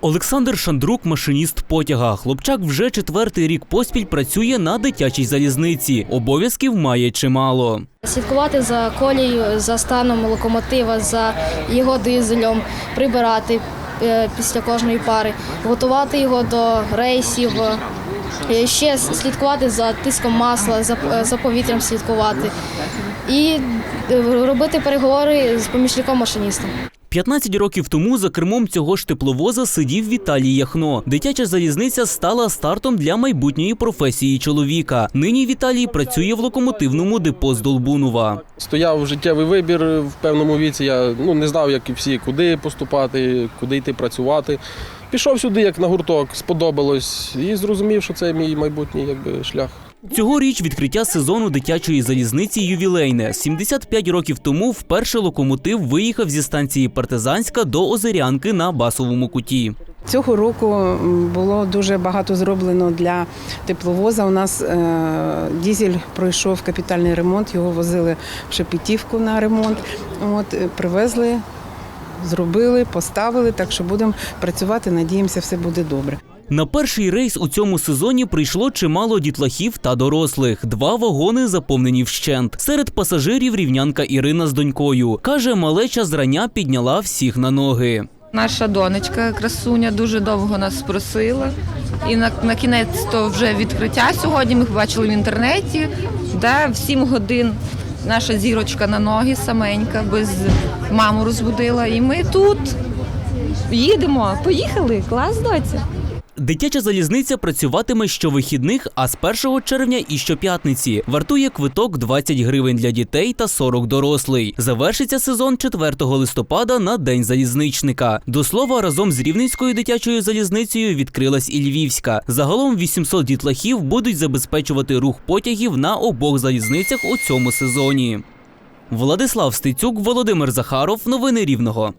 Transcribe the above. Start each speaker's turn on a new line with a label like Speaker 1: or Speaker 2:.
Speaker 1: Олександр Шандрук, машиніст потяга. Хлопчак вже четвертий рік поспіль працює на дитячій залізниці. Обов'язків має чимало.
Speaker 2: Слідкувати за колією, за станом локомотива, за його дизелем, прибирати е, після кожної пари, готувати його до рейсів. е, Ще слідкувати за тиском масла, за, е, повітрям слідкувати і робити переговори з помічником машиніста.
Speaker 1: 15 років тому за кермом цього ж тепловоза сидів Віталій Яхно. Дитяча залізниця стала стартом для майбутньої професії чоловіка. Нині Віталій працює в локомотивному депо з Долбунова.
Speaker 3: Стояв життєвий вибір в певному віці. Я ну, не знав, як і всі, куди поступати, куди йти працювати. Пішов сюди як на гурток, сподобалось і зрозумів, що це мій майбутній якби, шлях.
Speaker 1: Цьогоріч відкриття сезону дитячої залізниці ювілейне. 75 років тому вперше локомотив виїхав зі станції Партизанська до Озерянки на басовому куті.
Speaker 4: Цього року було дуже багато зроблено для тепловоза. У нас е, дізель пройшов капітальний ремонт, його возили в Шепетівку на ремонт. От, е, привезли, зробили, поставили, так що будемо працювати, надіємося, все буде добре.
Speaker 1: На перший рейс у цьому сезоні прийшло чимало дітлахів та дорослих. Два вагони заповнені вщент. Серед пасажирів рівнянка Ірина з донькою. Каже, малеча зрання підняла всіх на ноги.
Speaker 5: Наша донечка красуня дуже довго нас просила. І на, на кінець то вже відкриття сьогодні. Ми побачили в інтернеті, де в 7 годин наша зірочка на ноги саменька, без маму розбудила. І ми тут їдемо. Поїхали, клас доця.
Speaker 1: Дитяча залізниця працюватиме щовихідних, а з 1 червня і щоп'ятниці. Вартує квиток 20 гривень для дітей та 40 дорослий. Завершиться сезон 4 листопада на День залізничника. До слова, разом з Рівненською дитячою залізницею відкрилась і Львівська. Загалом 800 дітлахів будуть забезпечувати рух потягів на обох залізницях у цьому сезоні. Владислав Стецюк, Володимир Захаров. Новини Рівного.